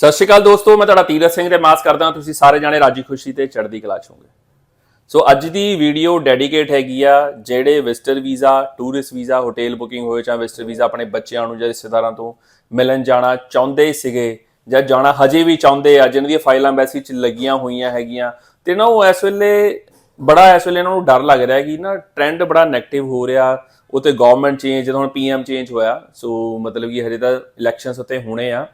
ਸਤਿ ਸ਼੍ਰੀ ਅਕਾਲ ਦੋਸਤੋ, ਮੈਂ ਤੁਹਾਡਾ ਤੀਰਥ ਸਿੰਘ ਤੇ ਮਾਸ ਕਰਦਾ ਤੁਸੀਂ ਸਾਰੇ ਜਾਣੇ ਰਾਜੀ ਖੁਸ਼ੀ ਤੇ ਚੜ੍ਹਦੀ ਕਲਾ ਚ ਹੋਗੇ ਸੋ ਅੱਜ ਦੀ ਵੀਡੀਓ ਡੈਡੀਕੇਟ ਹੈਗੀ ਆ, ਜਿਹੜੇ visitor visa, tourist visa, hotel booking ਹੋਏ ਜਾਂ ਵਿਜ਼ਟਰ ਵੀਜ਼ਾ ਆਪਣੇ ਬੱਚਿਆਂ ਨੂੰ ਜਾਂ ਰਿਸ਼ਤੇਦਾਰਾਂ ਤੋਂ ਮਿਲਣ ਜਾਣਾ ਚਾਹੁੰਦੇ ਸੀਗੇ ਜਾਂ ਜਾਣਾ ਹਜੇ ਵੀ ਚਾਹੁੰਦੇ ਆ, ਜਿਨ੍ਹਾਂ ਦੀਆਂ ਫਾਈਲਾਂ ਐਮਬੈਸੀ ਚ ਲੱਗੀਆਂ ਹੋਈਆਂ ਹੈਗੀਆਂ। ਤੇ ਨਾ ਉਹ ਇਸ ਵੇਲੇ ਬੜਾ ਇਸ ਵੇਲੇ ਇਹਨਾਂ ਨੂੰ ਡਰ ਲੱਗ ਰਿਹਾ ਕਿ ਨਾ ਟ੍ਰੈਂਡ ਬੜਾ 네ਗੇਟਿਵ ਹੋ ਰਿਹਾ, ਉਤੇ ਗਵਰਨਮੈਂਟ ਚੇਂਜ ਜਦੋਂ ਹੁਣ ਪੀਐਮ ਚੇਂਜ ਹੋਇਆ, ਸੋ ਮਤਲਬ ਕਿ ਹਜੇ ਤਾਂ ਇਲੈਕਸ਼ਨਸ ਉੱਤੇ ਹੋਣੇ ਆ।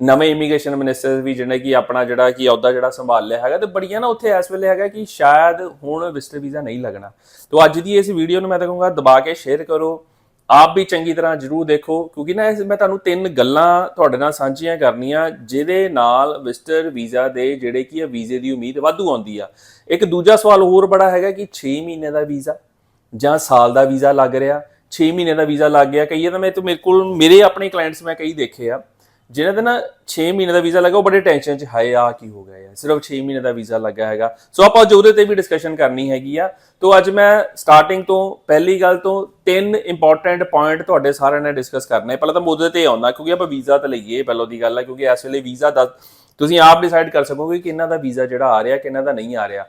ਨਵੇਂ ਇਮੀਗ੍ਰੇਸ਼ਨ ਮਿਨਿਸਟਰ ਵੀ ਜਿਹਨੇ ਕਿ ਆਪਣਾ ਜਿਹੜਾ ਕਿ ਅਹੁਦਾ ਜਿਹੜਾ ਸੰਭਾਲ ਲਿਆ ਹੈਗਾ ਤੇ ਬੜੀਆਂ ਨਾ ਉੱਥੇ ਇਸ ਵੇਲੇ ਹੈਗਾ ਕਿ ਸ਼ਾਇਦ ਹੁਣ ਵਿਜ਼ਟਰ ਵੀਜ਼ਾ ਨਹੀਂ ਲੱਗਣਾ। ਤੋਂ ਅੱਜ ਦੀ ਇਸ ਵੀਡੀਓ ਨੂੰ ਮੈਂ ਤਾਂ ਕਹੂੰਗਾ ਦਬਾ ਕੇ ਸ਼ੇਅਰ ਕਰੋ। ਆਪ ਵੀ ਚੰਗੀ ਤਰ੍ਹਾਂ ਜਰੂਰ ਦੇਖੋ, ਕਿਉਂਕਿ ਨਾ ਇਸ ਮੈਂ ਤੁਹਾਨੂੰ ਤਿੰਨ ਗੱਲਾਂ ਤੁਹਾਡੇ ਨਾਲ ਸਾਂਝੀਆਂ ਕਰਨੀਆਂ, ਜਿਹਦੇ ਨਾਲ ਵਿਜ਼ਟਰ ਵੀਜ਼ਾ ਦੇ ਜਿਹੜੇ ਕੀ ਆ ਵੀਜ਼ੇ ਦੀ ਉਮੀਦ ਵਾਧੂ ਆਉਂਦੀ ਆ। ਇੱਕ ਦੂਜਾ ਸਵਾਲ ਹੋਰ ਬੜਾ ਹੈਗਾ ਕਿ 6 ਮਹੀਨੇ ਦਾ ਵੀਜ਼ਾ ਜਾਂ ਸਾਲ ਦਾ ਵੀਜ਼ਾ ਲੱਗ ਰਿਹਾ? 6 ਮਹੀਨੇ ਦਾ ਵੀਜ਼ਾ ਲੱਗ ਗਿਆ। ਕਈ ਤਾਂ ਮੈਂ ਤੇ ਮੇਰੇ ਕੋਲ ਮੇਰੇ ਆਪਣੇ ਕਲਾਇੰਟਸ ਮੈਂ ਕਈ ਦੇਖੇ ਆ। ਜਿਨ੍ਹਾਂ ਦੇ ਨਾ 6 ਮਹੀਨੇ ਦਾ ਵੀਜ਼ਾ ਲੱਗਾ, ਉਹ ਬੜੇ ਟੈਨਸ਼ਨ 'ਚ, ਹਾਏ ਆ ਕੀ ਹੋ ਗਿਆ ਯਾਰ, ਸਿਰਫ 6 ਮਹੀਨੇ ਦਾ ਵੀਜ਼ਾ ਲੱਗਾ ਹੈਗਾ। ਸੋ ਆਪਾਂ ਜੋ ਉਹਦੇ ਤੇ ਵੀ ਡਿਸਕਸ਼ਨ ਕਰਨੀ ਹੈਗੀ ਆ। ਤੋਂ, ਅੱਜ ਮੈਂ ਸਟਾਰਟਿੰਗ ਤੋਂ ਪਹਿਲੀ ਗੱਲ ਤੋਂ ਤਿੰਨ ਇੰਪੋਰਟੈਂਟ ਪੁਆਇੰਟ ਤੁਹਾਡੇ ਸਾਰਿਆਂ ਨਾਲ ਡਿਸਕਸ ਕਰਨੇ। ਪਹਿਲਾਂ ਤਾਂ ਮੁੱਦੇ ਤੇ ਆਉਂਦਾ, ਕਿਉਂਕਿ ਆਪਾਂ ਵੀਜ਼ਾ ਤਾਂ ਲਈਏ, ਪਹਿਲਾਂ ਦੀ ਗੱਲ ਹੈ ਕਿਉਂਕਿ ਇਸ ਵੇਲੇ ਵੀਜ਼ਾ ਦਾ ਤੁਸੀਂ ਆਪ ਡਿਸਾਈਡ ਕਰ ਸਕੋਗੇ ਕਿ ਇਹਨਾਂ ਦਾ ਵੀਜ਼ਾ ਜਿਹੜਾ ਆ ਰਿਹਾ, ਕਿਹਨਾਂ ਦਾ ਨਹੀਂ ਆ ਰਿਹਾ।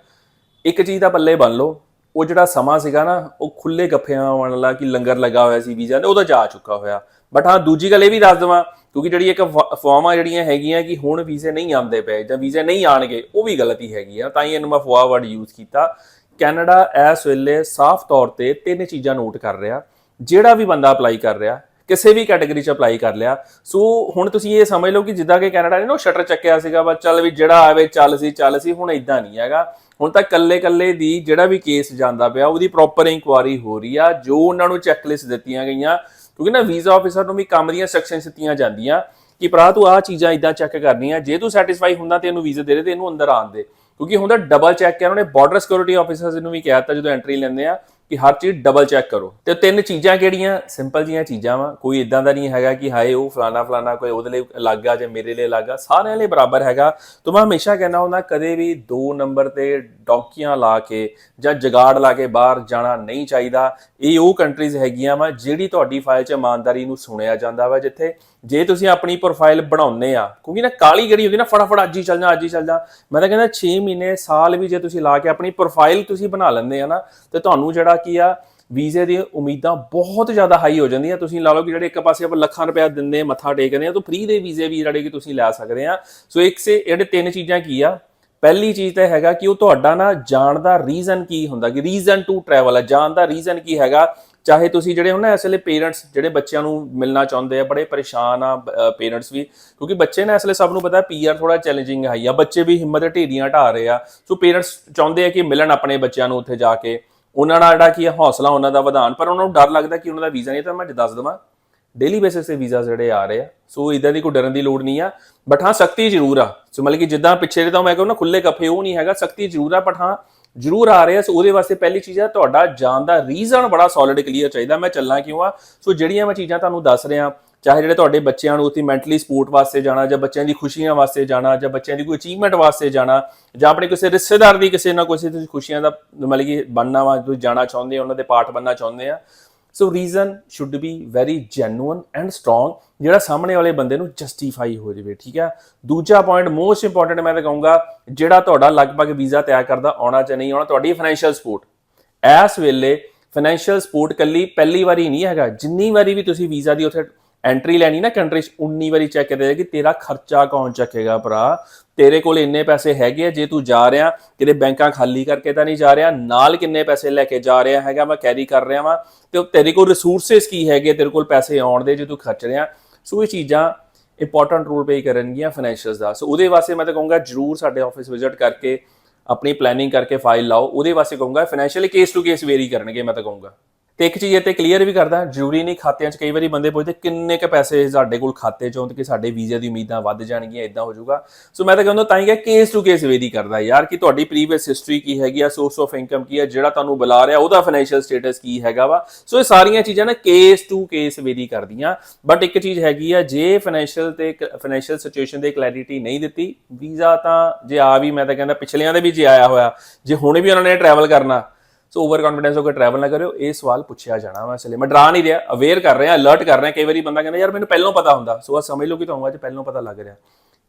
ਇੱਕ ਚੀਜ਼ ਦਾ ਪੱਲੇ ਬੰਨ ਲਓ, ਉਹ ਜਿਹੜਾ ਸਮਾਂ ਸੀਗਾ ਨਾ, ਉਹ ਖੁੱਲੇ ਗੱਫਿਆਂ ਵਾਲਾ, ਕਿ ਲੰਗਰ ਲੱਗਾ ਹੋਇਆ ਸੀ ਵੀਜ਼ਾ ਤੇ ਉਹਦਾ ਜਾ ਚੁੱਕਾ ਹੋਇਆ। ਬਟ ਹਾਂ, ਦੂਜੀ ਗੱਲ ਇਹ ਵੀ ਦੱਸ ਦਵਾਂ, ਕਿਉਂਕਿ ਜਿਹੜੀ ਇੱਕ ਫਾਰਮਾਂ ਜਿਹੜੀਆਂ ਹੈਗੀਆਂ ਕਿ ਹੁਣ ਵੀਜ਼ੇ ਨਹੀਂ ਆਉਂਦੇ ਪਏ ਜਾਂ ਵੀਜ਼ੇ ਨਹੀਂ ਆਣਗੇ ਉਹ ਵੀ ਗਲਤੀ ਹੈਗੀ ਆ। ਤਾਂ ਹੀ ਇਹਨੂੰ ਮੈਂ ਫਵਾ ਵਰਡ ਯੂਜ਼ ਕੀਤਾ। ਕੈਨੇਡਾ ਇਸ ਵੇਲੇ ਸਾਫ਼ ਤੌਰ ਤੇ ਤਿੰਨ ਚੀਜ਼ਾਂ ਨੋਟ ਕਰ ਰਿਹਾ। ਜਿਹੜਾ ਵੀ ਬੰਦਾ ਅਪਲਾਈ ਕਰ ਰਿਹਾ, ਕਿਸੇ ਵੀ ਕੈਟਾਗਰੀ ਚ ਅਪਲਾਈ ਕਰ ਲਿਆ। ਸੋ ਹੁਣ ਤੁਸੀਂ ਇਹ ਸਮਝ ਲਓ ਕਿ ਜਿੱਦਾਂ ਕਿ ਕੈਨੇਡਾ ਨੇ ਨਾ ਸ਼ਟਰ ਚੱਕਿਆ ਸੀਗਾ, ਬਸ ਚੱਲ ਵੀ ਜਿਹੜਾ ਆਵੇ, ਚੱਲ ਸੀ ਚੱਲ ਸੀ, ਹੁਣ ਇਦਾਂ ਨਹੀਂ ਹੈਗਾ। ਹੁਣ ਤਾਂ ਕੱਲੇ ਕੱਲੇ ਦੀ ਜਿਹੜਾ ਵੀ ਕੇਸ ਜਾਂਦਾ ਪਿਆ, ਉਹਦੀ ਪ੍ਰੋਪਰ ਇਨਕੁਆਰੀ ਹੋ ਰਹੀ ਆ, ਜੋ ਉਹਨਾਂ ਨੂੰ ਚੈੱਕਲਿਸਟ ਦਿੱਤੀਆਂ ਗਈਆਂ। ਕਿਉਂਕਿ ਨਾ ਵੀਜ਼ਾ ਆਫੀਸਰ ਨੂੰ ਵੀ ਕੰਮ ਦੀਆਂ ਸੈਕਸ਼ਨਸ ਦਿੱਤੀਆਂ ਜਾਂਦੀਆਂ ਕਿ ਭਰਾ, ਤੂੰ ਆਹ ਚੀਜ਼ਾਂ ਇਦਾਂ ਚੈੱਕ ਕਰਨੀਆਂ, ਜੇ ਤੂੰ ਸੈਟੀਸਫਾਈ ਹੁੰਦਾ ਤੇ ਇਹਨੂੰ ਵੀਜ਼ਾ ਦੇ ਦੇ ਤੇ ਇਹਨੂੰ ਅੰਦਰ ਆਣ ਦੇ। ਕਿਉਂਕਿ ਹੁੰਦਾ ਡਬਲ ਚੈੱਕ ਹੈ, ਉਹਨਾਂ ਨੇ ਬਾਰਡਰ ਸਿਕਿਉਰਿਟੀ ਆਫੀਸਰਸ ਨੂੰ ਵੀ ਕਿਹਾ ਦਿੱਤਾ ਜਦੋਂ ਐਂਟਰੀ ਲੈਂਦੇ ਆ ਕਿ ਹਰ ਚੀਜ਼ ਡਬਲ ਚੈੱਕ ਕਰੋ। ਤੇ ਤਿੰਨ ਚੀਜ਼ਾਂ ਕਿਹੜੀਆਂ? ਸਿੰਪਲ ਜੀਆਂ ਚੀਜ਼ਾਂ ਵਾ। ਕੋਈ ਇਦਾਂ ਦਾ ਨਹੀਂ ਹੈਗਾ ਕਿ ਹਾਏ, ਉਹ ਫਲਾਣਾ ਫਲਾਣਾ ਕੋਈ ਉਹਦੇ ਲਈ ਅਲੱਗ ਆ ਜਾਂ ਮੇਰੇ ਲਈ ਅਲੱਗ ਆ। ਸਾਰਿਆਂ ਲਈ ਬਰਾਬਰ ਹੈਗਾ। ਤਾਂ ਮੈਂ ਹਮੇਸ਼ਾ ਕਹਿੰਦਾ ਹੁੰਦਾ, ਕਦੇ ਵੀ ਦੋ ਨੰਬਰ ਤੇ ਡੌਕੀਆਂ ਲਾ ਕੇ ਜਾਂ ਜਗਾੜ ਲਾ ਕੇ ਬਾਹਰ ਜਾਣਾ ਨਹੀਂ ਚਾਹੀਦਾ। ਇਹ ਉਹ ਕੰਟਰੀਜ਼ ਹੈਗੀਆਂ ਵਾ ਜਿਹੜੀ ਤੁਹਾਡੀ ਫਾਈਲ 'ਚ ਇਮਾਨਦਾਰੀ ਨੂੰ ਸੁਣਿਆ ਜਾਂਦਾ ਵਾ, ਜਿੱਥੇ ਜੇ ਤੁਸੀਂ ਆਪਣੀ ਪ੍ਰੋਫਾਈਲ ਬਣਾਉਂਦੇ ਆ, ਕਿਉਂਕਿ ਨਾ ਕਾਲੀ ਗੜੀ ਹੁੰਦੀ ਨਾ, ਫਟਾਫਟ ਅੱਜ ਹੀ ਚੱਲ ਜਾ, ਅੱਜ ਹੀ ਚੱਲ ਜਾ। ਮੈਂ ਤਾਂ ਕਹਿੰਦਾ 6 ਮਹੀਨੇ, ਸਾਲ ਵੀ ਜੇ ਤੁਸੀਂ ਲਾ ਕੇ ਆਪਣੀ ਪ੍ਰੋਫਾਈਲ ਤੁਸੀਂ ਬਣਾ ਲੈਂਦੇ ਆ ਨਾ, ਤੇ ਤੁਹਾਨੂੰ ਜਿਹੜਾ ਕੀ ਆ, ਵੀਜ਼ੇ ਦੀਆਂ ਉਮੀਦਾਂ ਬਹੁਤ ਜ਼ਿਆਦਾ ਹਾਈ ਹੋ ਜਾਂਦੀਆਂ। ਤੁਸੀਂ ਲਾ ਲਓ ਕਿ ਜਿਹੜੇ ਇੱਕ ਪਾਸੇ ਆਪਾਂ ਲੱਖਾਂ ਰੁਪਏ ਦਿੰਦੇ, ਮੱਥਾ ਟੇਕਦੇ ਆ, ਤਾਂ ਫ੍ਰੀ ਦੇ ਵੀਜ਼ੇ ਵੀ ਜਿਹੜੇ ਕਿ ਤੁਸੀਂ ਲੈ ਸਕਦੇ ਆ। ਸੋ ਇੱਕ ਸੇ ਇਹਦੇ ਤਿੰਨ ਚੀਜ਼ਾਂ ਕੀ ਆ? ਪਹਿਲੀ ਚੀਜ਼ ਤਾਂ ਹੈਗਾ ਕਿ ਉਹ ਤੁਹਾਡਾ ਨਾ ਜਾਣ ਦਾ ਰੀਜ਼ਨ ਕੀ ਹੁੰਦਾ ਕਿ ਰੀਜ਼ਨ ਟੂ ਟਰੈਵਲ ਆ। ਜਾਣ ਦਾ ਰੀਜ਼ਨ ਕੀ ਹੈਗਾ? ਚਾਹੇ ਤੁਸੀਂ ਜਿਹੜੇ ਹੋ ਨਾ ਇਸ ਵੇਲੇ ਪੇਰੈਂਟਸ ਜਿਹੜੇ ਬੱਚਿਆਂ ਨੂੰ ਮਿਲਣਾ ਚਾਹੁੰਦੇ ਆ, ਬੜੇ ਪਰੇਸ਼ਾਨ ਆ ਪੇਰੈਂਟਸ ਵੀ। ਕਿਉਂਕਿ ਬੱਚੇ ਨਾ ਇਸ ਵੇਲੇ ਸਭ ਨੂੰ ਪਤਾ ਪੀਆਰ ਥੋੜਾ ਚੈਲੰਜਿੰਗ ਹੈ ਆ। ਬੱਚੇ ਵੀ ਹਿੰਮਤ ਢੇਰੀਆਂ ਢਾ ਰਹੇ ਆ। ਸੋ ਪੇਰੈਂਟਸ ਚਾਹੁੰਦੇ ਆ ਕਿ ਮਿਲਣ ਆਪਣੇ ਬੱਚਿਆਂ ਨੂੰ ਉੱਥੇ ਜਾ ਕੇ। ਉਹਨਾਂ ਨਾਲ ਜਿਹੜਾ ਕੀ ਆ ਹੌਸਲਾ ਉਹਨਾਂ ਦਾ ਵਧਾਣ ਪਰ ਉਹਨਾਂ ਨੂੰ ਡਰ ਲੱਗਦਾ ਕਿ ਉਹਨਾਂ ਦਾ ਵੀਜ਼ਾ ਨਹੀਂ, ਤਾਂ ਮੈਂ ਦੱਸ ਦਵਾਂ। ਡੇਲੀ ਬੇਸਿਸ ਤੇ ਵੀਜ਼ਾ ਜਿਹੜੇ ਆ ਰਹੇ ਆ, ਸੋ ਇਦਾਂ ਦੀ ਕੋਈ ਡਰਨ ਦੀ ਲੋੜ ਨਹੀਂ ਆ। ਬਟ ਹਾਂ, ਸਖਤੀ ਜ਼ਰੂਰ ਆ। ਸੋ ਮਤਲਬ ਕਿ ਜਿੱਦਾਂ ਪਿੱਛੇ ਦੇ ਤਾਂ ਮੈਂ ਕਹਿੰਦਾ ਖੁੱਲੇ ਕੱਫੇ, ਉਹ ਨਹੀਂ ਹੈਗਾ, ਸਖਤੀ ਜ਼ਰੂਰ ਆ ਬਟ ਹਾਂ, ਜ਼ਰੂਰ ਆ ਰਹੇ ਆ। ਸੋ ਉਹਦੇ ਵਾਸਤੇ ਪਹਿਲੀ ਚੀਜ਼ ਆ, ਤੁਹਾਡਾ ਜਾਣ ਦਾ ਰੀਜ਼ਨ ਬੜਾ ਸੋਲਿਡ ਕਲੀਅਰ ਚਾਹੀਦਾ। ਮੈਂ ਚੱਲਾਂ ਕਿਉਂ ਆ? ਸੋ ਜਿਹੜੀਆਂ ਮੈਂ ਚੀਜ਼ਾਂ ਤੁਹਾਨੂੰ ਦੱਸ ਰਿਹਾ ਚਾਹੇ ਜਿਹੜੇ ਤੁਹਾਡੇ ਬੱਚਿਆਂ ਨੂੰ ਉੱਥੇ ਮੈਂਟਲੀ ਸਪੋਰਟ ਵਾਸਤੇ ਜਾਣਾ, ਜਾਂ ਬੱਚਿਆਂ ਦੀ ਖੁਸ਼ੀਆਂ ਵਾਸਤੇ ਜਾਣਾ, ਜਾਂ ਬੱਚਿਆਂ ਦੀ ਕੋਈ ਅਚੀਵਮੈਂਟ ਵਾਸਤੇ ਜਾਣਾ, ਜਾਂ ਆਪਣੇ ਕਿਸੇ ਰਿਸ਼ਤੇਦਾਰ ਦੀ ਕਿਸੇ ਨਾ ਕਿਸੇ ਤੁਸੀਂ ਖੁਸ਼ੀਆਂ ਦਾ ਮਤਲਬ ਕਿ ਬਣਨਾ ਵਾ, ਤੁਸੀਂ ਜਾਣਾ ਚਾਹੁੰਦੇ ਹੋ, ਉਹਨਾਂ ਦੇ ਪਾਰਟ ਬਣਨਾ ਚਾਹੁੰਦੇ ਆ। So reason should be very genuine and strong ਜਿਹੜਾ ਸਾਹਮਣੇ ਵਾਲੇ ਬੰਦੇ ਨੂੰ ਜਸਟੀਫਾਈ ਹੋ ਜਾਵੇ, ਠੀਕ ਹੈ ਦੂਜਾ ਪੁਆਇੰਟ ਮੋਸਟ ਇੰਪੋਰਟੈਂਟ ਮੈਂ ਤਾਂ ਕਹੂੰਗਾ, ਜਿਹੜਾ ਤੁਹਾਡਾ ਲਗਭਗ ਵੀਜ਼ਾ ਤਿਆਰ ਕਰਦਾ, ਆਉਣਾ ਜਾਂ ਨਹੀਂ ਆਉਣਾ, ਤੁਹਾਡੀ ਫਾਈਨੈਂਸ਼ੀਅਲ ਸਪੋਰਟ ਇਸ ਵੇਲੇ ਫਾਈਨੈਂਸ਼ੀਅਲ ਸਪੋਰਟ ਕੱਲੀ ਪਹਿਲੀ ਵਾਰੀ ਨਹੀਂ ਹੈਗਾ, ਜਿੰਨੀ ਵਾਰੀ ਵੀ ਤੁਸੀਂ ਵੀਜ਼ਾ ਦੀ ਉੱਥੇ ਐਂਟਰੀ ਲੈਣੀ ਨਾ ਕੰਟਰੀ 'ਚ 19 ਵਾਰੀ ਚੈੱਕ ਕਰਦੇ ਕਿ ਤੇਰਾ ਖਰਚਾ ਕੌਣ ਚੱਕੇਗਾ ਭਰਾ? ਤੇਰੇ ਕੋਲ ਇੰਨੇ ਪੈਸੇ ਹੈਗੇ ਆ, ਜੇ ਤੂੰ ਜਾ ਰਿਹਾ, ਕਿਤੇ ਬੈਂਕਾਂ ਖਾਲੀ ਕਰਕੇ ਤਾਂ ਨਹੀਂ ਜਾ ਰਿਹਾ, ਨਾਲ ਕਿੰਨੇ ਪੈਸੇ ਲੈ ਕੇ ਜਾ ਰਿਹਾ ਹੈਗਾ, ਮੈਂ ਕੈਰੀ ਕਰ ਰਿਹਾ ਵਾਂ, ਤੇ ਉਹ ਤੇਰੇ ਕੋਲ ਰਿਸੋਰਸਸ ਕੀ ਹੈਗੇ ਤੇਰੇ ਕੋਲ ਪੈਸੇ ਆਉਣ ਦੇ ਜੇ ਤੂੰ ਖਰਚ ਰਿਹਾ? ਸੋ ਇਹ ਚੀਜ਼ਾਂ ਇੰਪੋਰਟੈਂਟ ਰੋਲ ਪਲੇ ਕਰਨਗੀਆਂ ਫਾਈਨੈਂਸ਼ੀਅਲਸ ਦਾ। ਸੋ ਉਹਦੇ ਵਾਸਤੇ ਮੈਂ ਤਾਂ ਕਹੂੰਗਾ, ਜਰੂਰ ਸਾਡੇ ਆਫਿਸ ਵਿਜ਼ਿਟ ਕਰਕੇ, ਆਪਣੀ ਪਲੈਨਿੰਗ ਕਰਕੇ ਫਾਈਲ ਲਾਓ। ਉਹਦੇ ਵਾਸਤੇ ਕਹੂੰਗਾ financially case to case vary ਕਰਨਗੇ, ਮੈਂ ਤਾਂ ਕਹੂੰਗਾ। ਤੇ ਇੱਕ ਚੀਜ਼ ਇਹ ਤੇ ਕਲੀਅਰ ਵੀ ਕਰਦਾ, ਜ਼ਰੂਰੀ ਨਹੀਂ ਖਾਤਿਆਂ 'ਚ ਕਈ ਵਾਰੀ ਬੰਦੇ ਪੁੱਛਦੇ, ਕਿੰਨੇ ਕ ਪੈਸੇ ਸਾਡੇ ਕੋਲ ਖਾਤੇ 'ਚੋਂ ਤੇ ਕਿ ਸਾਡੇ ਵੀਜ਼ੇ ਦੀ ਉਮੀਦਾਂ ਵੱਧ ਜਾਣਗੀਆਂ ਇਦਾਂ ਹੋ ਜਾਊਗਾ। ਸੋ ਮੈਂ ਤਾਂ ਕਹਿੰਦਾ ਤਾਂ ਹੀ ਕਿ ਕੇਸ ਟੂ ਕੇਸ ਵੇਰੀ ਕਰਦਾ ਯਾਰ ਕਿ ਤੁਹਾਡੀ ਪ੍ਰੀਵੀਅਸ ਹਿਸਟਰੀ ਕੀ ਹੈਗੀ ਆ ਸੋਰਸ ਆਫ ਇਨਕਮ ਕੀ ਹੈ ਜਿਹੜਾ ਤੁਹਾਨੂੰ ਬੁਲਾ ਰਿਹਾ, ਉਹਦਾ ਫਾਈਨੈਂਸ਼ੀਅਲ ਸਟੇਟਸ ਕੀ ਹੈਗਾ ਵਾ। ਸੋ ਇਹ ਸਾਰੀਆਂ ਚੀਜ਼ਾਂ ਨਾ ਕੇਸ ਟੂ ਕੇਸ ਵੇਰੀ ਕਰਦੀਆਂ। ਬਟ ਇੱਕ ਚੀਜ਼ ਹੈਗੀ ਆ, ਜੇ ਫਾਈਨੈਂਸ਼ੀਅਲ ਤੇ ਫਾਈਨੈਂਸ਼ੀਅਲ ਸਿਚੁਏਸ਼ਨ ਦੇ ਕਲੈਰਿਟੀ ਨਹੀਂ ਦਿੱਤੀ, ਵੀਜ਼ਾ ਤਾਂ ਜੇ ਆ ਵੀ, ਮੈਂ ਤਾਂ ਕਹਿੰਦਾ ਪਿਛਲਿਆਂ ਦੇ ਵੀ ਜੇ ਆਇਆ ਹੋਇਆ, ਜੇ ਹੁਣ ਵੀ ਉਹਨਾਂ ਨੇ ਟਰੈਵਲ ਕਰਨਾ ਸੋ ਓਵਰ ਕੌਨਫੀਡੈਂਸ ਹੋ ਕੇ ਟਰੈਵਲ ਨਾ ਕਰਿਓ, ਇਹ ਸਵਾਲ ਪੁੱਛਿਆ ਜਾਣਾ ਵਾ ਇਸ ਲਈ ਮੈਂ ਡਰਾ ਨਹੀਂ ਰਿਹਾ ਅਵੇਅਰ ਕਰ ਰਿਹਾ ਅਲਰਟ ਕਰ ਰਿਹਾ, ਕਈ ਵਾਰੀ ਬੰਦਾ ਕਹਿੰਦਾ, ਯਾਰ, ਮੈਨੂੰ ਪਹਿਲਾਂ ਪਤਾ ਹੁੰਦਾ। ਸੋ ਆ ਸਮਝ ਲਓ ਕਿ ਤੁਹਾਨੂੰ ਅੱਜ ਪਹਿਲਾਂ ਪਤਾ ਲੱਗ ਰਿਹਾ।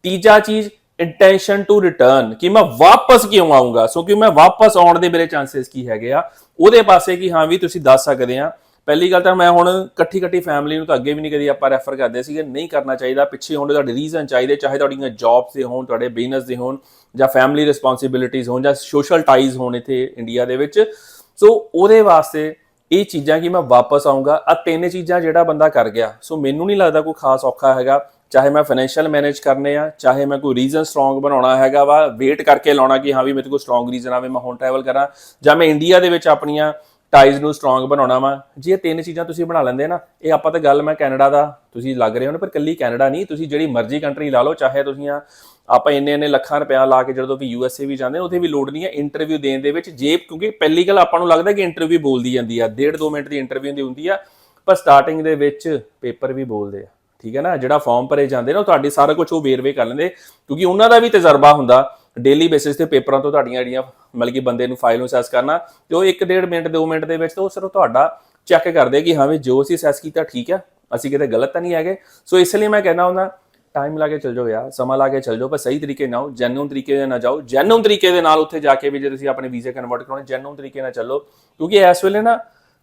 ਤੀਜਾ ਚੀਜ਼ ਇੰਟੈਂਸ਼ਨ ਟੂ ਰਿਟਰਨ ਕਿ ਮੈਂ ਵਾਪਸ ਕਿਉਂ ਆਉਂਗਾ ਸੋ ਕਿ ਮੈਂ ਵਾਪਸ ਆਉਣ ਦੇ ਮੇਰੇ ਚਾਂਸਸ ਕੀ ਹੈਗੇ ਆ? ਉਹਦੇ ਪਾਸੇ ਕਿ ਹਾਂ ਵੀ ਤੁਸੀਂ ਦੱਸ ਸਕਦੇ ਆ। ਪਹਿਲੀ ਗੱਲ ਤਾਂ ਮੈਂ ਹੁਣ ਇਕੱਠੀ ਇਕੱਠੀ ਫੈਮਿਲੀ ਨੂੰ ਤਾਂ ਅੱਗੇ ਵੀ ਨਹੀਂ ਕਦੀ ਆਪਾਂ ਰੈਫਰ ਕਰਦੇ ਸੀਗੇ। ਨਹੀਂ ਕਰਨਾ ਚਾਹੀਦਾ। ਪਿੱਛੇ ਹੋਣ ਦੇ ਤੁਹਾਡੇ ਰੀਜ਼ਨ ਚਾਹੀਦੇ, ਚਾਹੇ ਤੁਹਾਡੀਆਂ ਜੌਬਸ ਦੇ ਹੋਣ, ਤੁਹਾਡੇ ਬਿਜ਼ਨਸ ਦੇ ਹੋਣ, ਜਾਂ ਫੈਮਿਲੀ ਰਿਸਪੌਂਸਿਬਿਲਿਟੀਜ਼ ਹੋਣ, ਜਾਂ ਸੋਸ਼ਲ ਟਾਈਜ਼ ਹੋਣ ਇੱਥੇ ਇੰਡੀਆ ਦੇ ਵਿੱਚ। ਸੋ ਉਹਦੇ ਵਾਸਤੇ ਇਹ ਚੀਜ਼ਾਂ ਕਿ ਮੈਂ ਵਾਪਸ ਆਉਂਗਾ ਆ ਤਿੰਨ ਚੀਜ਼ਾਂ ਜਿਹੜਾ ਬੰਦਾ ਕਰ ਗਿਆ। ਸੋ ਮੈਨੂੰ ਨਹੀਂ ਲੱਗਦਾ ਕੋਈ ਖਾਸ ਔਖਾ ਹੈਗਾ। ਚਾਹੇ ਮੈਂ ਫਾਈਨੈਂਸ਼ੀਅਲ ਮੈਨੇਜ ਕਰਨੇ ਆ, ਚਾਹੇ ਮੈਂ ਕੋਈ ਰੀਜ਼ਨ ਸਟਰੋਂਗ ਬਣਾਉਣਾ ਹੈਗਾ ਵਾ ਵੇਟ ਕਰਕੇ ਲਾਉਣਾ ਕਿ ਹਾਂ ਵੀ ਮੇਰੇ ਕੋਲ ਸਟਰੋਂਗ ਰੀਜ਼ਨ ਆਵੇ, ਮੈਂ ਹੁਣ ਟਰੈਵਲ ਕਰਾਂ। ਜਾਂ ਮੈਂ ਇੰਡੀਆ ਦੇ ਵਿੱਚ ਆਪਣੀਆਂ ਟਾਈਜ਼ ਨੂੰ ਸਟਰੋਂਗ ਬਣਾਉਣਾ ਵਾ। ਜੇ ਇਹ ਤਿੰਨ ਚੀਜ਼ਾਂ ਤੁਸੀਂ ਬਣਾ ਲੈਂਦੇ ਨਾ, ਇਹ ਆਪਾਂ ਤਾਂ ਗੱਲ ਮੈਂ ਕੈਨੇਡਾ ਦਾ ਤੁਸੀਂ ਲੱਗ ਰਹੇ ਹੋ ਨਾ, ਪਰ ਕੱਲੀ ਕੈਨੇਡਾ ਨਹੀਂ, ਤੁਸੀਂ ਜਿਹੜੀ ਮਰਜ਼ੀ ਕੰਟਰੀ ਲਾ ਲਓ, ਚਾਹੇ ਤੁਸੀਂ ਆ, ਆਪਾਂ ਇੰਨੇ ਇੰਨੇ ਲੱਖਾਂ ਰੁਪਇਆ ਲਾ ਕੇ ਜਦੋਂ ਵੀ ਯੂਐਸਏ ਵੀ ਜਾਂਦੇ ਨੇ ਉੱਥੇ ਵੀ ਲੋੜ ਨਹੀਂ ਹੈ ਇੰਟਰਵਿਊ ਦੇਣ ਦੇ ਵਿੱਚ ਜੇ ਕਿਉਂਕਿ ਪਹਿਲੀ ਗੱਲ ਆਪਾਂ ਨੂੰ ਲੱਗਦਾ ਕਿ ਇੰਟਰਵਿਊ ਬੋਲਦੀ ਜਾਂਦੀ ਆ, ਡੇਢ ਦੋ ਮਿੰਟ ਦੀ ਇੰਟਰਵਿਊ ਦੀ ਹੁੰਦੀ ਆ, ਪਰ ਸਟਾਰਟਿੰਗ ਦੇ ਵਿੱਚ ਪੇਪਰ ਵੀ ਬੋਲਦੇ ਆ। ਠੀਕ ਹੈ ਨਾ, ਜਿਹੜਾ ਫਾਰਮ ਭਰੇ ਜਾਂਦੇ ਨੇ, ਉਹ ਤੁਹਾਡੇ ਸਾਰਾ ਕੁਝ ਉਹ ਵੇਰਵੇ ਕਰ ਲੈਂਦੇ, ਕਿਉਂਕਿ ਉਹਨਾਂ ਦਾ ਵੀ ਤਜਰਬਾ ਹੁੰਦਾ ਡੇਲੀ ਬੇਸਿਸ ਤੇ ਪੇਪਰਾਂ ਤੋਂ ਤੁਹਾਡੀਆਂ ਜਿਹੜੀਆਂ, ਮਤਲਬ ਕਿ ਬੰਦੇ ਨੂੰ ਫਾਈਲ ਨੂੰ ਸੈਸ ਕਰਨਾ, ਤੇ ਉਹ 1.5 ਮਿੰਟ 2 ਮਿੰਟ ਦੇ ਵਿੱਚ ਤਾਂ ਉਹ ਸਿਰਫ ਤੁਹਾਡਾ ਚੈੱਕ ਕਰਦੇ ਕਿ ਹਾਂ ਵੀ ਜੋ ਅਸੀਂ ਸੈਸ ਕੀਤਾ ਠੀਕ ਆ, ਅਸੀਂ ਕਿਤੇ ਗਲਤ ਤਾਂ ਨਹੀਂ ਹੈਗੇ। ਸੋ ਇਸ ਲਈ ਮੈਂ ਕਹਿੰਦਾ ਹੁੰਦਾ ਟਾਈਮ ਲਾ ਕੇ ਚੱਲ ਜਾਓ ਯਾਰ, ਸਮਾਂ ਲਾ ਕੇ ਚੱਲ ਜਾਓ, ਪਰ ਸਹੀ ਤਰੀਕੇ ਨਾਲ ਜੈਨੂਨ ਤਰੀਕੇ ਨਾਲ ਨਾ ਜਾਓ ਜੈਨੂਨ ਤਰੀਕੇ ਦੇ ਨਾਲ ਉੱਥੇ ਜਾ ਕੇ ਵੀ ਜੇ ਤੁਸੀਂ ਆਪਣੇ ਵੀਜ਼ੇ ਕਨਵਰਟ ਕਰਾਉਣੇ ਜੈਨੂਨ ਤਰੀਕੇ ਨਾਲ ਚੱਲੋ। ਕਿਉਂਕਿ ਇਸ ਵੇਲੇ ਨਾ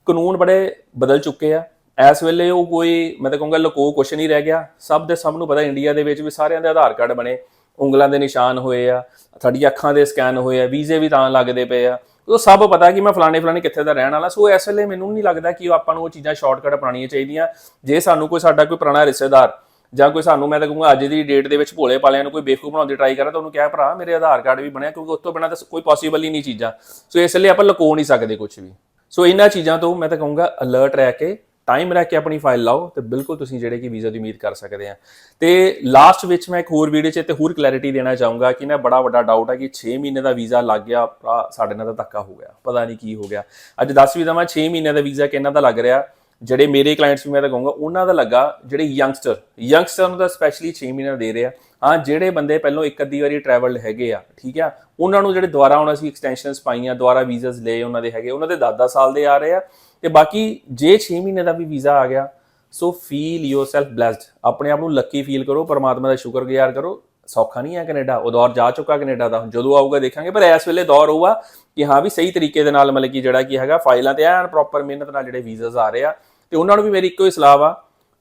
ਕਾਨੂੰਨ ਬੜੇ ਬਦਲ ਚੁੱਕੇ ਆ। ਇਸ ਵੇਲੇ ਉਹ ਕੋਈ, ਮੈਂ ਤਾਂ ਕਹੂੰਗਾ, ਲਕੋ ਕੁਛ ਨਹੀਂ ਰਹਿ ਗਿਆ। ਸਭ ਦੇ ਸਭ ਨੂੰ ਪਤਾ ਇੰਡੀਆ ਦੇ ਵਿੱਚ ਵੀ ਸਾਰਿਆਂ ਦੇ ਆਧਾਰ ਕਾਰਡ ਬਣੇ। ਉਂਗਲਾਂ ਦੇ ਨਿਸ਼ਾਨ ਹੋਏ ਆ ਤੁਹਾਡੀ ਅੱਖਾਂ ਦੇ ਸਕੈਨ ਹੋਏ ਆ, ਵੀਜ਼ੇ ਵੀ ਤਾਂ ਲੱਗਦੇ ਪਏ ਆ। ਉਹ ਸਭ ਪਤਾ ਕਿ ਮੈਂ ਫਲਾਣੇ ਫਲਾਣੇ ਕਿੱਥੇ ਦਾ ਰਹਿਣ ਵਾਲਾ ਸੋ। ਇਸ ਵੇਲੇ ਮੈਨੂੰ ਨਹੀਂ ਲੱਗਦਾ ਕਿ ਉਹ ਆਪਾਂ ਨੂੰ ਉਹ ਚੀਜ਼ਾਂ ਸ਼ਾਰਟਕਟ ਅਪਣਾਉਣੀਆਂ ਚਾਹੀਦੀਆਂ। ਜੇ ਸਾਨੂੰ ਕੋਈ ਸਾਡਾ ਕੋਈ ਪੁਰਾਣਾ ਰਿਸ਼ਤੇਦਾਰ ਜਾਂ ਕੋਈ ਸਾਨੂੰ, ਮੈਂ ਤਾਂ ਕਹੂੰਗਾ ਅੱਜ ਦੀ ਡੇਟ ਦੇ ਵਿੱਚ ਭੋਲੇ ਪਾਲਿਆਂ ਨੂੰ ਕੋਈ ਬੇਵਕੂਫ ਬਣਾਉਣ ਦੀ ਟਰਾਈ ਕਰਾਂ ਤਾਂ ਉਹਨੂੰ ਕਿਹਾ, ਭਰਾ, ਮੇਰੇ ਆਧਾਰ ਕਾਰਡ ਵੀ ਬਣਿਆ ਕਿਉਂਕਿ ਉਸ ਤੋਂ ਬਿਨਾਂ ਤਾਂ ਕੋਈ ਪੋਸੀਬਲ ਹੀ ਨਹੀਂ ਚੀਜ਼ਾਂ। ਸੋ ਇਸ ਲਈ ਆਪਾਂ ਲੁਕੋ ਨਹੀਂ ਸਕਦੇ ਕੁਝ ਵੀ। ਸੋ ਇਹਨਾਂ ਚੀਜ਼ਾਂ ਤੋਂ ਮੈਂ ਤਾਂ ਕਹੂੰਗਾ ਅਲਰਟ ਰਹਿ ਕੇ ਟਾਈਮ ਰਹਿ ਕੇ ਆਪਣੀ ਫਾਈਲ ਲਾਓ ਤੇ ਬਿਲਕੁਲ ਤੁਸੀਂ ਜਿਹੜੇ ਕਿ ਵੀਜ਼ਾ ਦੀ ਉਮੀਦ ਕਰ ਸਕਦੇ ਆ। ਤੇ ਲਾਸਟ ਵਿੱਚ ਮੈਂ ਇੱਕ ਹੋਰ ਵੀਡੀਓ 'ਚ ਤੇ ਹੋਰ ਕਲੈਰਿਟੀ ਦੇਣਾ ਚਾਹੂੰਗਾ ਕਿ ਨਾ ਬੜਾ ਵੱਡਾ ਡਾਊਟ ਹੈ ਕਿ 6 ਮਹੀਨੇ ਦਾ ਵੀਜ਼ਾ ਲੱਗ ਗਿਆ, ਭਰਾ, ਸਾਡੇ ਨਾਲ ਤਾਂ ਧੱਕਾ ਹੋ ਗਿਆ, ਪਤਾ ਨਹੀਂ ਕੀ ਹੋ ਗਿਆ। ਅੱਜ 10 ਵੀ ਦਵਾਂ 6 ਮਹੀਨੇ ਦਾ ਵੀਜ਼ਾ ਕਿੰਨਾ ਦਾ ਲੱਗ ਰਿਹਾ? ਜਿਹੜੇ ਮੇਰੇ ਕਲਾਇੰਟਸ ਵੀ ਮੈਂ ਤਾਂ ਕਹੂੰਗਾ, ਉਹਨਾਂ ਦਾ ਲੱਗਾ ਜਿਹੜੇ ਯੰਗਸਟਰ ਯੰਗਸਟਰ ਨੂੰ ਤਾਂ ਸਪੈਸ਼ਲੀ 6 ਮਹੀਨੇ ਦੇ ਰਿਹਾ ਹਾਂ, ਜਿਹੜੇ ਬੰਦੇ ਪਹਿਲਾਂ ਇੱਕ ਅੱਧੀ ਵਾਰੀ ਟਰੈਵਲਡ ਹੈਗੇ ਆ, ਠੀਕ ਆ, ਉਹਨਾਂ ਨੂੰ ਜਿਹੜੇ ਦੁਬਾਰਾ ਹੁਣ ਅਸੀਂ ਐਕਸਟੈਂਸ਼ਨਸ ਪਾਈਆਂ, ਦੁਬਾਰਾ ਵੀਜ਼ਾਸ ਲਏ ਉਹਨਾਂ ਦੇ ਹੈਗੇ, ਉਹਨਾਂ ਦੇ 10-10 ਸਾਲ ਦੇ ਆ ਰਹੇ ਆ। ਤੇ ਬਾਕੀ ਜੇ 6 ਮਹੀਨੇ ਦਾ ਵੀ ਵੀਜ਼ਾ ਆ ਗਿਆ ਸੋ ਫੀਲ ਯੋਰਸੈਲਫ ਬlesed ਆਪਣੇ ਆਪ ਨੂੰ ਲੱਕੀ ਫੀਲ ਕਰੋ, ਪਰਮਾਤਮਾ ਦਾ ਸ਼ੁਕਰਗੁਜ਼ਾਰ ਕਰੋ। ਸੌਖਾ ਨਹੀਂ ਹੈ ਕੈਨੇਡਾ, ਉਹ ਦੌਰ ਜਾ ਚੁੱਕਾ ਕੈਨੇਡਾ ਦਾ, ਜਦੋਂ ਆਊਗਾ ਦੇਖਾਂਗੇ, ਪਰ ਇਸ ਵੇਲੇ ਦੌਰ ਹੋਊਗਾ ਕਿ ਹਾਂ ਵੀ ਸਹੀ ਤਰੀਕੇ ਦੇ ਨਾਲ ਮਤਲਬ ਕਿ ਜਿਹੜਾ ਕੀ ਹੈਗਾ, ਫਾਈਲਾਂ ਤੇ ਐਨ ਪ੍ਰੋਪਰ ਮਿਹਨਤ ਨਾਲ ਜਿਹੜੇ ਵੀਜ਼ਾਸ ਆ ਰਹੇ ਆ ਤੇ ਉਹਨਾਂ ਨੂੰ ਵੀ ਮੇਰੀ ਇੱਕੋ ਹੀ ਸਲਾਹ ਵਾ,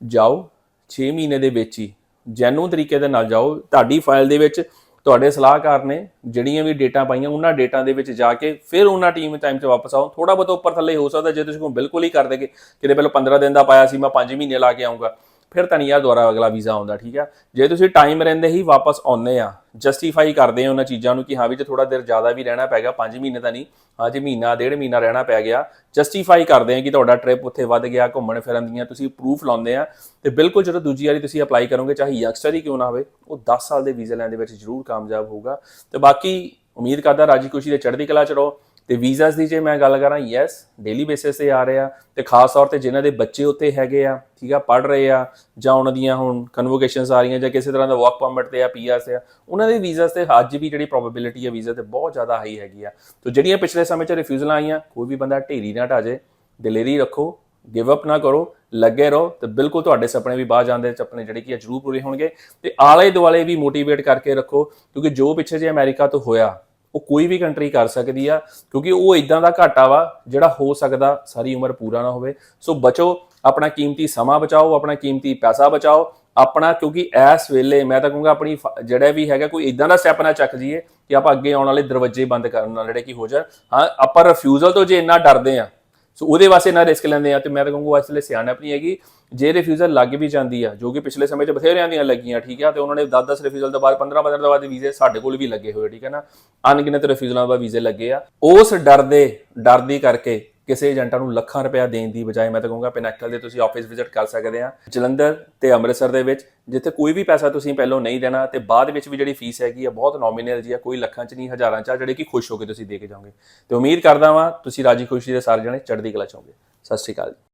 ਜਾਓ 6 ਮਹੀਨੇ ਦੇ ਵਿੱਚ ਹੀ, ਜੈਨੂਨ ਤਰੀਕੇ ਦੇ ਨਾਲ ਜਾਓ। ਤੁਹਾਡੀ ਫਾਈਲ ਦੇ ਵਿੱਚ ਤੁਹਾਡੇ ਸਲਾਹਕਾਰ ਨੇ ਜਿਹੜੀਆਂ ਵੀ ਡੇਟਾ ਪਾਈਆਂ, ਉਹਨਾਂ ਡੇਟਾ ਦੇ ਵਿੱਚ ਜਾ ਕੇ ਫਿਰ ਉਹਨਾਂ ਟੀਮ ਟਾਈਮ ਤੇ ਵਾਪਸ ਆਓ। ਥੋੜਾ ਬਹੁਤ ਉੱਪਰ ਥੱਲੇ ਹੋ ਸਕਦਾ, ਜੇ ਤੁਸੀਂ ਕੋਈ ਬਿਲਕੁਲ ਹੀ ਕਰ ਦੇਗੇ, ਕਿਤੇ ਪਹਿਲਾਂ 15 ਦਿਨ ਦਾ ਪਾਇਆ ਸੀ, ਮੈਂ 5 ਮਹੀਨੇ ਲਾ ਕੇ ਆਉਂਗਾ ਫਿਰ ਤਾਂ ਨਹੀਂ ਯਾਰ ਦੁਬਾਰਾ ਅਗਲਾ ਵੀਜ਼ਾ ਆਉਂਦਾ, ਠੀਕ ਆ? ਜੇ ਤੁਸੀਂ ਟਾਈਮ ਰਹਿੰਦੇ ਹੀ ਵਾਪਸ ਆਉਂਦੇ ਆ ਜਸਟੀਫਾਈ ਕਰਦੇ ਆ ਉਹਨਾਂ ਚੀਜ਼ਾਂ ਨੂੰ ਕਿ ਹਾਂ ਵੀ ਜੇ ਥੋੜਾ ਦੇਰ ਜ਼ਿਆਦਾ ਵੀ ਰਹਿਣਾ ਪੈ ਗਿਆ 5 ਮਹੀਨੇ ਤਾਂ ਨਹੀਂ, ਹਾਂ ਜੇ ਮਹੀਨਾ, ਡੇਢ ਮਹੀਨਾ ਰਹਿਣਾ ਪੈ ਗਿਆ ਜਸਟੀਫਾਈ ਕਰਦੇ ਆ ਕਿ ਤੁਹਾਡਾ ਟ੍ਰਿਪ ਉੱਥੇ ਵੱਧ ਗਿਆ, ਘੁੰਮਣ ਫਿਰਨ ਦੀਆਂ ਤੁਸੀਂ ਪ੍ਰੂਫ ਲਾਉਂਦੇ ਆ, ਤੇ ਬਿਲਕੁਲ ਜਦੋਂ ਦੂਜੀ ਵਾਰੀ ਤੁਸੀਂ ਅਪਲਾਈ ਕਰੋਗੇ, ਚਾਹੇ ਯੰਗਸਟਰ ਹੀ ਕਿਉਂ ਨਾ ਹੋਵੇ, ਉਹ 10 ਸਾਲ ਦੇ ਵੀਜ਼ਾ ਲੈਣ ਦੇ ਵਿੱਚ ਜ਼ਰੂਰ ਕਾਮਯਾਬ ਹੋਊਗਾ। ਤੇ ਬਾਕੀ ਉਮੀਦ ਕਰਦਾ ਰਾਜੀ ਖੁਸ਼ੀ ਦੇ ਚੜ੍ਹਦੀ ਕਲਾ ਚ ਰਹੋ। ਤੇ ਵੀਜ਼ਾਸ ਦੀ ਜੇ ਮੈਂ ਗੱਲ ਕਰਾਂ ਯੈਸ ਡੇਲੀ ਬੇਸਿਸ ਤੇ ਆ ਰਹੇ ਆ ਤੇ ਖਾਸ ਤੌਰ ਤੇ ਜਿਨ੍ਹਾਂ ਦੇ ਬੱਚੇ ਉੱਤੇ ਹੈਗੇ ਆ, ਠੀਕ ਆ ਪੜ ਰਹੇ ਆ ਜਾਂ ਉਹਨਾਂ ਦੀਆਂ ਹੁਣ ਕਨਵੋਕੇਸ਼ਨਸ ਆ ਰਹੀਆਂ ਜਾਂ ਕਿਸੇ ਤਰ੍ਹਾਂ ਦਾ ਵਰਕ ਪਰਮਿਟ ਤੇ ਆ ਪੀਆਰ ਤੇ ਆ, ਉਹਨਾਂ ਦੇ ਵੀਜ਼ਾਸ ਤੇ ਅੱਜ ਵੀ ਜਿਹੜੀ ਪ੍ਰੋਬੇਬਿਲਿਟੀ ਆ ਵੀਜ਼ਾ ਤੇ ਬਹੁਤ ਜ਼ਿਆਦਾ ਹਾਈ ਹੈਗੀ ਆ। ਤੇ ਜਿਹੜੀਆਂ ਪਿਛਲੇ ਸਮੇਂ 'ਚ ਰਿਫਿਊਜ਼ਲਾਂ ਆਈਆਂ, ਕੋਈ ਵੀ ਬੰਦਾ ਢੇਰੀ ਨਾ ਢਾਜੇ, ਦਿਲੇਰੀ ਰੱਖੋ ਗਿਵ ਅਪ ਨਾ ਕਰੋ, ਲੱਗੇ ਰਹੋ ਤੇ ਬਿਲਕੁਲ ਤੁਹਾਡੇ ਸੁਪਨੇ ਵੀ ਬਾਹਰ ਜਾਂਦੇ ਸੁਪਨੇ ਜਿਹੜੇ ਕੀ ਆ ਜ਼ਰੂਰ ਪੂਰੇ ਹੋਣਗੇ ਤੇ ਆਲੇ ਦੁਆਲੇ ਵੀ ਮੋਟੀਵੇਟ ਕਰਕੇ ਰੱਖੋ ਕਿਉਂਕਿ ਜੋ ਪਿੱਛੇ ਜੇ ਅਮਰੀਕਾ ਤੋਂ ਹੋਇਆ ਉਹ ਕੋਈ ਵੀ ਕੰਟਰੀ ਕਰ ਸਕਦੀ ਆ, ਕਿਉਂਕਿ ਉਹ ਇਦਾਂ ਦਾ ਘਾਟਾ ਵਾ ਜਿਹੜਾ ਹੋ ਸਕਦਾ ਸਾਰੀ ਉਮਰ ਪੂਰਾ ਨਾ ਹੋਵੇ। ਸੋ ਬਚੋ, ਆਪਣਾ ਕੀਮਤੀ ਸਮਾਂ ਬਚਾਓ, ਆਪਣਾ ਕੀਮਤੀ ਪੈਸਾ ਬਚਾਓ, ਆਪਣਾ ਕਿਉਂਕਿ ਇਸ ਵੇਲੇ ਮੈਂ ਤਾਂ ਕਹੂੰਗਾ ਆਪਣੀ ਫ- ਜਿਹੜਾ ਵੀ ਹੈਗਾ ਕੋਈ ਇਦਾਂ ਦਾ ਸਟੈਪ ਨਾ ਚੱਕ ਜੀਏ ਕਿ ਆਪਾਂ ਅੱਗੇ ਆਉਣ ਵਾਲੇ ਦਰਵਾਜ਼ੇ ਬੰਦ ਕਰਨ ਨਾਲ ਜਿਹੜੇ ਕੀ ਹੋ ਜਾਣ। ਹਾਂ, ਆਪਾਂ ਰਿਫਿਊਜ਼ਲ ਤੋਂ ਜੇ ਇੰਨਾ ਡਰਦੇ ਆ ਸੋ ਉਹਦੇ ਵਾਸਤੇ ਨਾ ਰਿਸਕ ਲੈਂਦੇ ਆ ਤੇ ਮੈਂ ਤਾਂ ਕਹੂੰਗਾ ਇਸ ਲਈ ਸਿਆਣਪ ਨਹੀਂ ਹੈਗੀ। ਜੇ ਰਿਫਿਊਜ਼ਲ ਲੱਗ ਵੀ ਜਾਂਦੀ ਆ, ਜੋ ਕਿ ਪਿਛਲੇ ਸਮੇਂ 'ਚ ਬਥੇਰਿਆਂ ਦੀਆਂ ਲੱਗੀਆਂ, ਠੀਕ ਆ? ਤੇ ਉਹਨਾਂ ਨੇ 10-10 ਰਿਫਿਊਜ਼ਲ ਤੋਂ ਬਾਅਦ 15-15 ਤੋਂ ਬਾਅਦ ਵੀਜ਼ੇ ਸਾਡੇ ਕੋਲ ਵੀ ਲੱਗੇ ਹੋਏ, ਠੀਕ ਹੈ ਨਾ? ਅਨਗਿਣਤ ਰਿਫਿਊਜ਼ਲਾਂ ਬਾਅਦ ਵੀਜ਼ੇ ਲੱਗੇ ਆ। ਉਸ ਡਰ ਦੇ, ਡਰ ਦੀ ਕਰਕੇ ਕਿਸੇ ਏਜੰਟਾਂ ਨੂੰ ਲੱਖਾਂ ਰੁਪਇਆ ਦੇਣ ਦੀ ਬਜਾਏ ਮੈਂ ਤਾਂ ਕਹੂੰਗਾ ਪਿਨੈਕਲ ਦੇ ਤੁਸੀਂ ਆਫਿਸ ਵਿਜ਼ਿਟ ਕਰ ਸਕਦੇ ਆ, ਜਲੰਧਰ ਤੇ ਅੰਮ੍ਰਿਤਸਰ ਦੇ ਵਿੱਚ, ਜਿੱਥੇ ਕੋਈ ਵੀ ਪੈਸਾ ਤੁਸੀਂ ਪਹਿਲਾਂ ਨਹੀਂ ਦੇਣਾ ਤੇ ਬਾਅਦ ਵਿੱਚ ਵੀ ਜਿਹੜੀ ਫੀਸ ਹੈਗੀ ਆ, ਬਹੁਤ ਨੋਮੀਨਲ ਜੀ ਆ, ਕੋਈ ਲੱਖਾਂ 'ਚ ਨਹੀਂ, ਹਜ਼ਾਰਾਂ 'ਚ ਆ, ਜਿਹੜੇ ਕਿ ਖੁਸ਼ ਹੋ ਕੇ ਤੁਸੀਂ ਦੇ ਕੇ ਜਾਓਗੇ। ਤੇ ਉਮੀਦ ਕਰਦਾ ਵਾਂ ਤੁਸੀਂ ਰਾਜੀ ਖੁਸ਼ੀ ਦੇ ਸਾਰੇ ਜਣੇ ਚੜ੍ਹਦੀ ਕਲਾ ਚਾਹੋਗੇ ਸਤਿ ਸ਼੍ਰੀ ਅਕਾਲ ਜੀ।